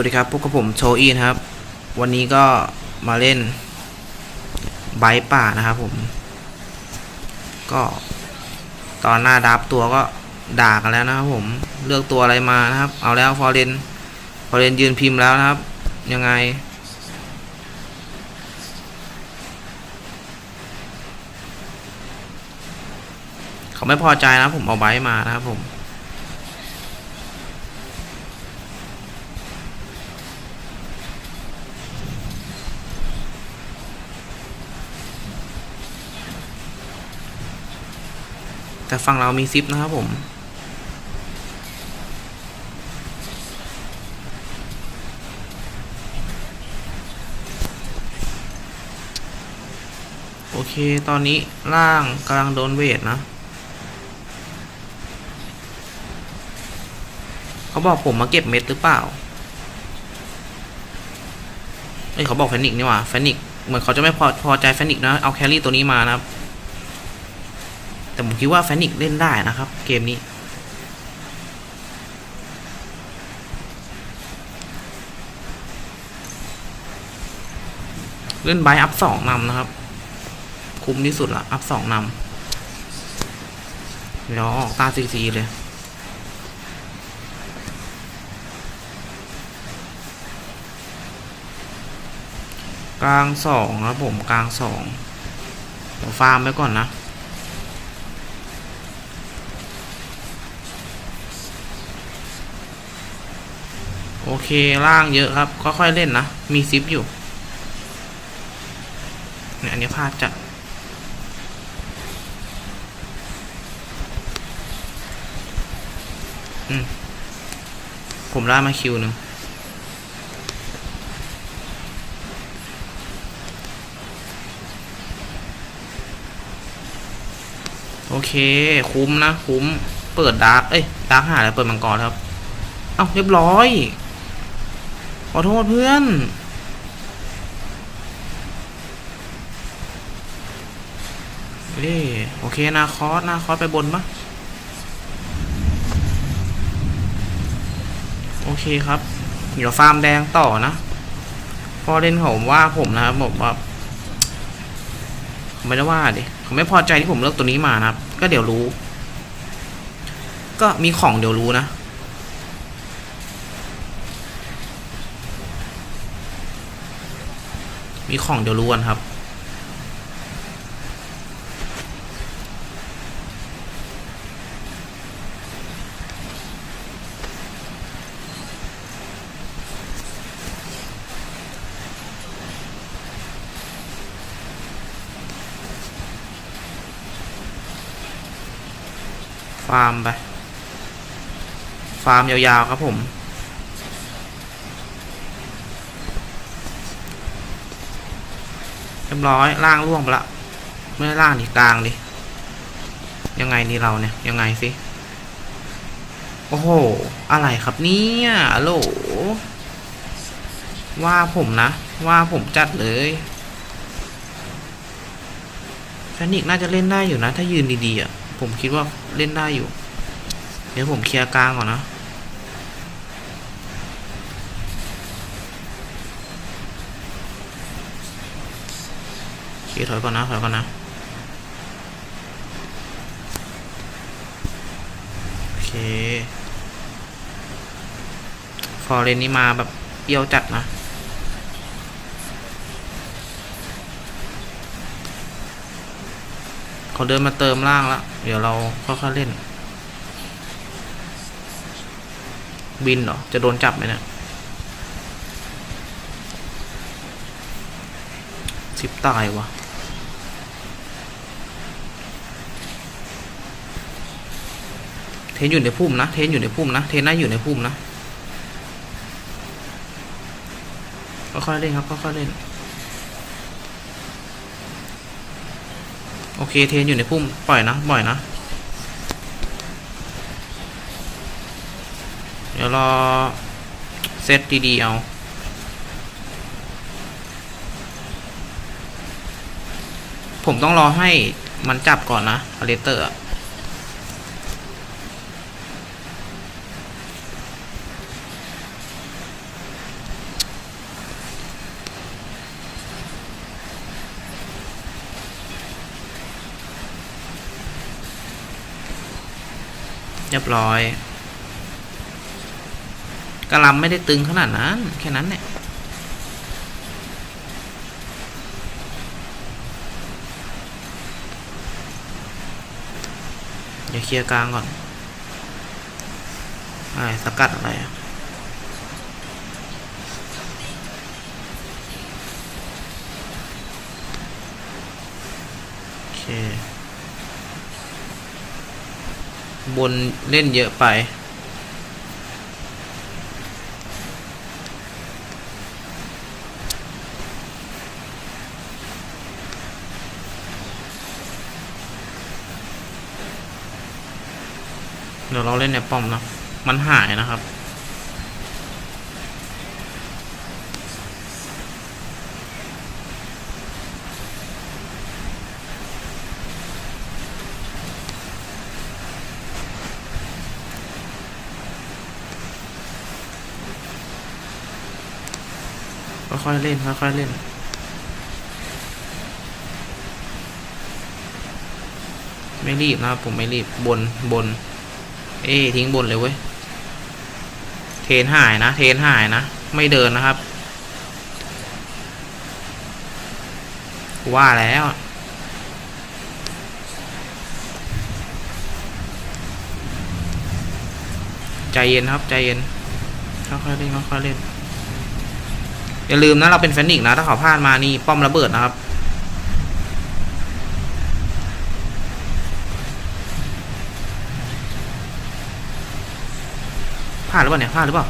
วัสดีครับพวกกับผมโชอีนครับ วันนี้ก็มาเล่นไบค์ป่านะครับผม ก็ตอนหน้าดับตัวก็ด่ากันแล้วนะครับผมเลือกตัวอะไรมานะครับ เอาแล้วฟอร์เรนฟอร์เรนยืนพิมพ์แล้วนะครับ ยังไง เขาไม่พอใจนะผมเอาไบค์มานะครับผม แต่ฝั่งเรามีซิปนะครับผม โอเค ตอนนี้ล่างกำลังโดนเวทนะ เขาบอกผมมาเก็บเม็ดหรือเปล่า เอ้ยเขาบอกแฟนิกนี่หว่าแฟนิกเหมือนเขาจะไม่พอพอใจแฟนิกนะ เอาแครี่ตัวนี้มานะครับ แต่ผมคิดว่าแฟนิกเล่นได้นะครับ เกมนี้ เล่นไบอัพสองนำนะครับ คุ้มที่สุดละอัพสองนำเดี๋ยวออกตาซีซีเลยกลางสองครับผมกลางสองเดี๋ยวฟาร์มไว้ก่อนนะ โอเคล่างเยอะครับ ค่อยๆเล่นนะ มีซิปอยู่ เนี่ยอันนี้พลาดจะอืม ผมได้มาคิวหนึ่งโอเค คุ้มนะ คุ้ม เปิดดาร์กเอ้ยดาร์กหาแล้วเปิดมังกรครับ เอ้าเรียบร้อย ขอโทษเพื่อน เอ้โอเค นาคอส นาคอส ไปบนปะโอเคครับ เดี๋ยวฟาร์มแดงต่อนะ พอเล่นผมว่าผมนะครับบอกว่าไม่ได้ว่าดิเขาไม่พอใจที่ผมเลือกตัวนี้มานะครับ ก็เดี๋ยวรู้ ก็มีของเดี๋ยวรู้นะ มีของเดี๋ยวรู้กันครับ ฟาร์มไป ฟาร์มยาวๆครับผม เรี ยบร้อยล่างล่วงไปละไม่ได้ล่างดิกลางดิยังไงนี่เราเนี่ยยังไงสิโอ้โห อะไรครับเนี่ยโหลว่าผมนะ ว่าผมจัดเลยแฟนิกน่าจะเล่นได้อยู่นะ ถ้ายืนดีๆอะผมคิดว่าเล่นได้อยู่ เดี๋ยวผมเคลียร์กลางก่อนนะ โอเคถอยก่อนนะถอยก่อนนะโอเคฟอร์เรนนี่มาแบบเปรี้ยวจัดนะเขาเดินมาเติมล่างแล้ว เดี๋ยวเราค่อยๆเล่น บินเหรอ จะโดนจับไหมเนี่ยสิบตายวะ เทนอยู่ในพุ่มนะ เทนอยู่ในพุ่มนะ เทนน่าอยู่ในพุ่มนะค่อยๆเล่นครับค่อยๆเล่น โอเค เทนอยู่ในพุ่ม ปล่อยนะ ปล่อยนะ เดี๋ยวรอ เซตดีๆเอาผมต้องรอให้มันจับก่อนนะอเลเตอร์ รียบร้อยกระลำไม่ได้ตึงขนาดนั้น แค่นั้นเนี่ยเดี๋ยวเคลียร์กลางก่อนอะไรสกัดอะไรอะโอเค บนเล่นเยอะไป เดี๋ยวเราเล่นในป้อมนะ มันหายนะครับ ค่อยๆเล่นค่อยๆเล่นไม่รีบนะผมไม่รีบบนบน เอ้ทิ้งบนเลยเว้ยเทนหายนะ เทนหายนะ ไม่เดินนะครับ ว่าแล้วใจเย็นครับใจเย็นค่อยๆเล่นค่อยๆเล่น อย่าลืมนะเราเป็นแฟนิกนะ ถ้าเขาพลาดมานี่ป้อมระเบิดนะครับ พลาดหรือเปล่าเนี่ยพลาดหรือเปล่า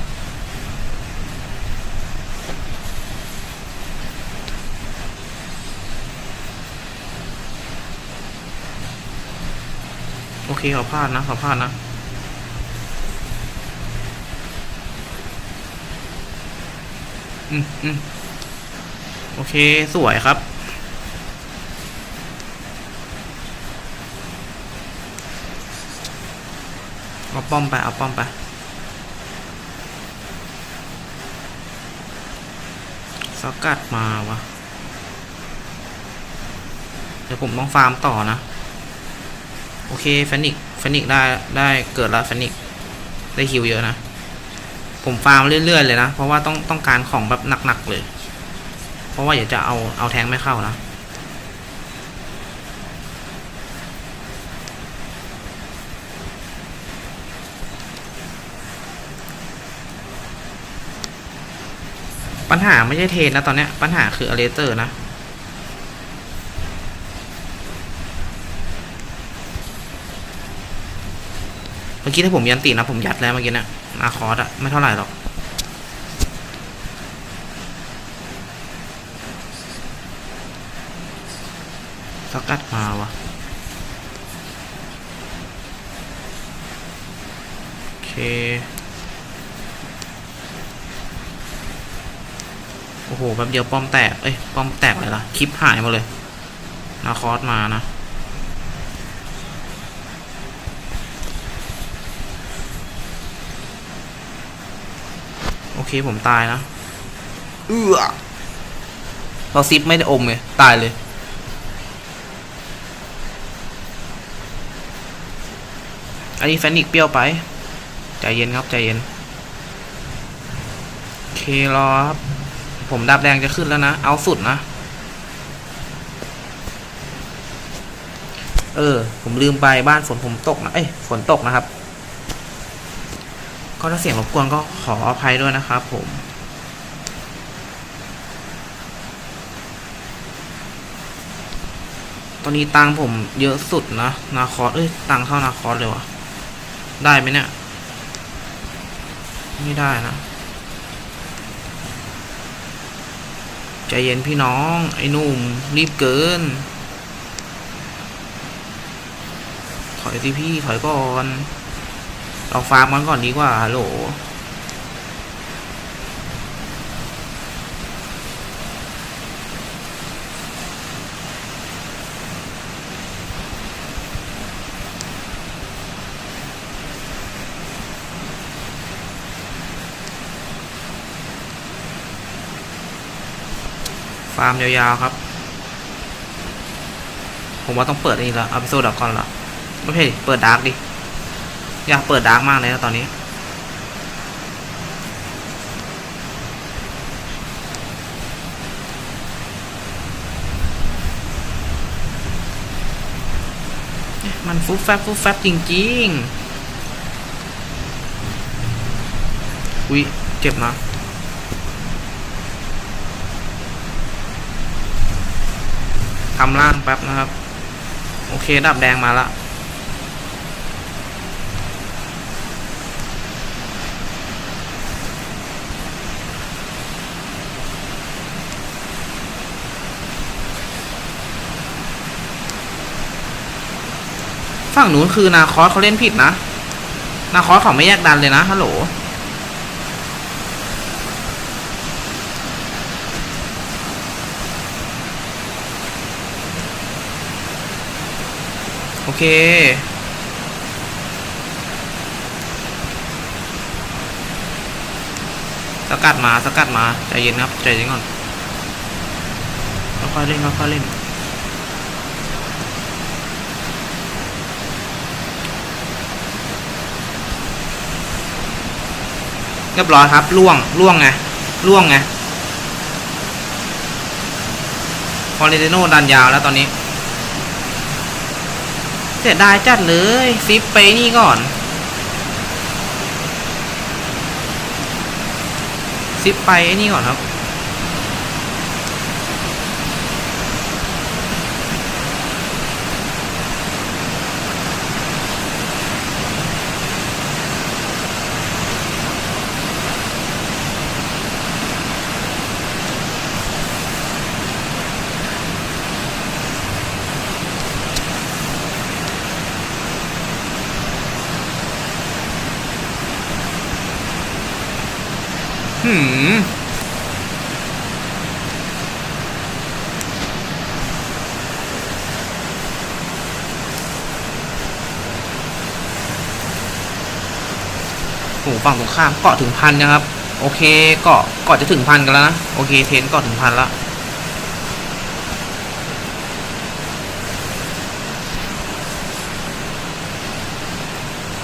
โอเคเขาพลาดนะเขาพลาดนะ อืมอืมโอเค สวยครับ เอาป้อมไป เอาป้อมไป สกัดมาวะเดี๋ยวผมต้องฟาร์มต่อนะ โอเคแฟนิกแฟนิกได้ ได้เกิดล้วแฟนิก ได้ฮิวเยอะนะ ผมฟาร์มเรื่อยๆเลยนะ เพราะว่าต้องต้องการของแบบหนักๆเลย เพราะว่าอยากจะเอาเอาแทงไม่เข้านะปัญหาไม่ใช่เทนนะตอนนี้ปัญหาคืออเลเตอร์นะ เมื่อกี้ถ้าผมยันตีนะ ผมยัดแล้วเมื่อกี้เนะ อาคอร์ดอะไม่เท่าไหร่หรอกสกัดมาวะโอเคโอ้โหแป๊บเดียวป้อมแตก เอ้ย ป้อมแตกเลยล่ะ คลิปหายหมาเลยนาคอสมานะ เคผมตายนะเอื้อเราซิปไม่ได้อมเลยตายเลยอันนี้แฟนิกเปรี้ยวไป ใจเย็นครับ ใจเย็นโอเครอครับ ผมดับแดงจะขึ้นแล้วนะ เอาสุดนะ เออ ผมลืมไปบ้านฝนผมตกนะ เอ้ย ฝนตกนะครับ ก็ถ้าเสียงรบกวนก็ขออภัยด้วยนะครับผมตอนนี้ตังผมเยอะสุดนะนาคอสเอ้ยตังเข้านาคอสเลยวะได้ไหมเนี่ย ไม่ได้นะใจเย็นพี่น้อง ไอ้หนุ่ม รีบเกิน ถอยสิพี่ ถอยก่อน เราฟาร์มมันก่อนดีกว่าฮัลโหลฟาร์มยาวๆครับ ผมว่าต้องเปิดนนี้ละเอาไปโซดับก่อนละไม่ใช่ดิเปิดดาร์กดิ อยากเปิดดาร์กมากเลยนะตอนนี้ มันฟุบแฟบฟุบแฟบจริงๆอุ้ยเจ็บนะทำล่างแป๊บนะครับ โอเคดับแดงมาละ ฝั่งนู้นคือนาคอสเขาเล่นผิดนะ นาคอสเขาไม่แยกดันเลยนะฮัลโหลโอเค สกัดมา สกัดมา ใจเย็นครับ ใจเย็นก่อนค่อยๆเล่นค่อยๆเล่น รียบร้อยครับล่วงล่วงไงล่วงไงฟอร์เรนติโนดันยาวแล้วตอนนี้ เสียดายจัดเลยซิปไปนี่ก่อน ซิปไปไอ้นี่ก่อนครับ หืม โหฝั่งตรงข้ามเกาะถึงพันนะครับ โอเคเกาะเกาะจะถึงพันกันแล้วนะ โอเคเทนเกาะถึงพันแล้ว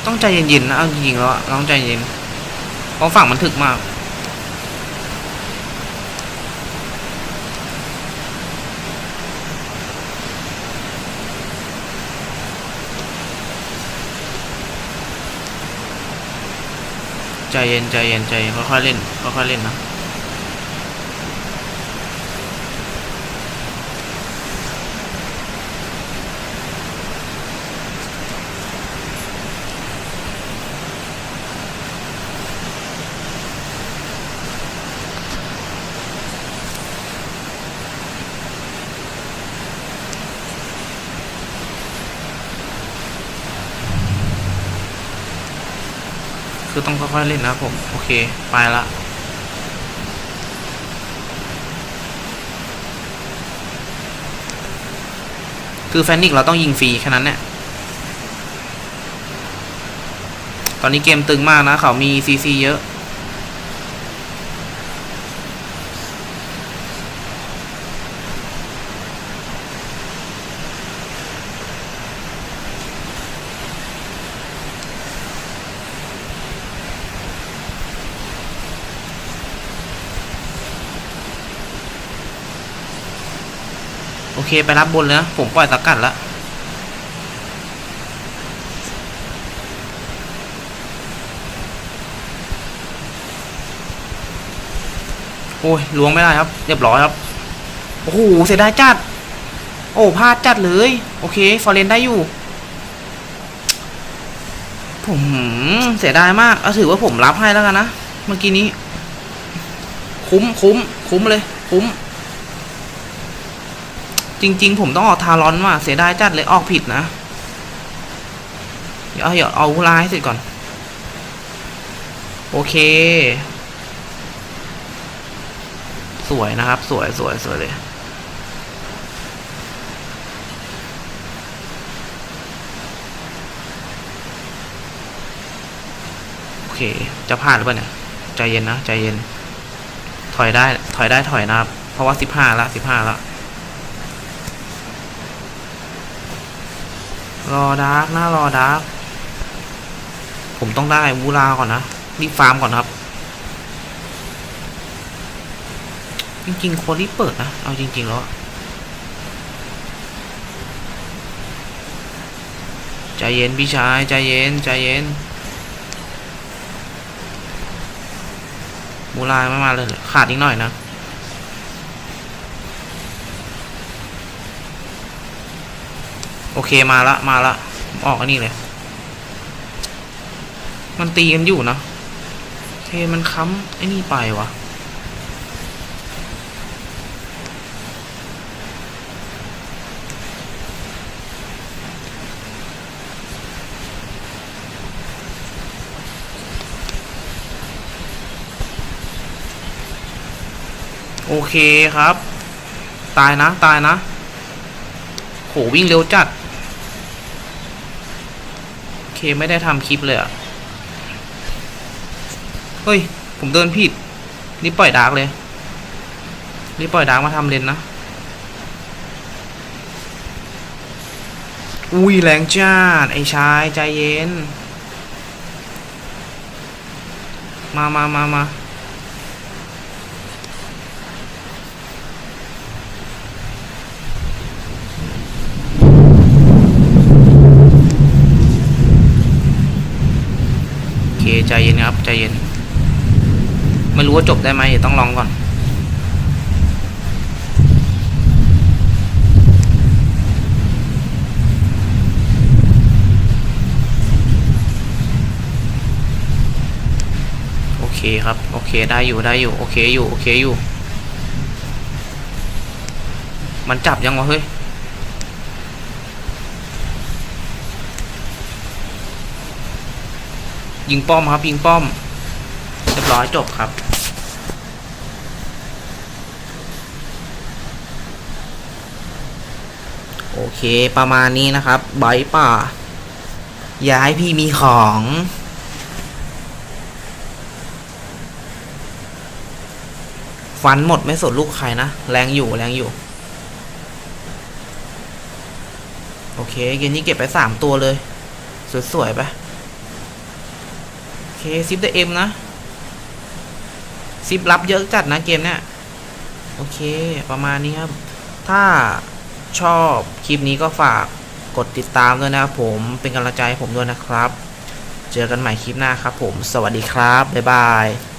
ต้องใจเย็นๆนะเอาจริงๆแล้วราต้องใจเย็นเพราะฝั่งมันถึกมาก ใจเย็นใจเย็นใจเย็นค่อยๆเล่นค่อยๆเล่นนะ ต้องค่อยๆเล่นนะครับผม โอเค ไปละคือแฟนิกเราต้องยิงฟรีแค่นั้นเนี่ย ตอนนี้เกมตึงมากนะ เขามีซีซีเยอะ โอเคไปรับบนเลยนะผมปล่อยสกัดแล้วโอ้ยล้วงไม่ได้ครับ เรียบร้อยครับ โอ้โหเสียดายจัด โอ้พลาดจัดเลย โอเคฟอร์เรนได้อยู่ ผมเสียดายมากเอาถือว่าผมรับให้แล้วกันนะ เมื่อกี้นี้ คุ้มคุ้ม คุ้มเลย คุ้ม จริง ๆ ผมต้องออกทารอนว่ะเสียดายจัดเลยออกผิดนะ เดี๋ยวเดี๋ยวเอาลายให้เสร็จก่อน โอเค สวยนะครับ สวยสวยสวยเลยโอเค จะพลาดหรือเปล่าเนี่ย ใจเย็นนะ ใจเย็น ถอยได้ ถอยได้ ถอยนะครับ เพราะว่าสิบห้าละสิบห้าละ รอดาร์กนะรอดาร์กผมต้องได้วูลาก่อนนะรีบฟาร์มก่อนครับ จริงๆควรรีบเปิดนะ เอาจริง ๆ แล้วใจเย็นพี่ชายใจเย็นใจเย็นมูลายไม่มาเลย ขาดอีกหน่อยนะ โอเคมาละมาละออกอันนี้เลย มันตีกันอยู่นะเทมันค้ำไอ้นี่ไปวะโอเคครับ ตายนะ ตายนะ โหวิ่งเร็วจัด ไม่ได้ทำคลิปเลยอะเฮ้ย ผมเดินผิด นี่ปล่อยดาร์กเลย นี่ปล่อยดาร์กมาทำเลนนะ อุ้ยแรงจ้าดไอ้ชายใจเย็น มามามามา เคใจเย็นครับใจเย็น ไม่รู้ว่าจบได้ไหมเดี๋ยวต้องลองก่อน โอเคครับ โอเคได้อยู่ได้อยู่ โอเคอยู่ โอเคอยู่ มันจับยังวะเฮ้ย ยิงป้อมครับ ยิงป้อมเรียบร้อยจบครับ โอเคประมาณนี้นะครับไบป่าอย่าให้พี่มีของฟันหมดไม่สนลูกใครนะ แรงอยู่แรงอยู่ โอเค เกมนี้เก็บไปสามตัวเลย สวยๆไป เคซิปเด้เอ็มนะซิปรับเยอะจัดนะเกมเนี้ยโอเค ประมาณนี้ครับ ถ้าชอบคลิปนี้ก็ฝากกดติดตามด้วยนะครับผมเป็นกำลังใจให้ผมด้วยนะครับ เจอกันใหม่คลิปหน้าครับผม สวัสดีครับ บ๊ายบาย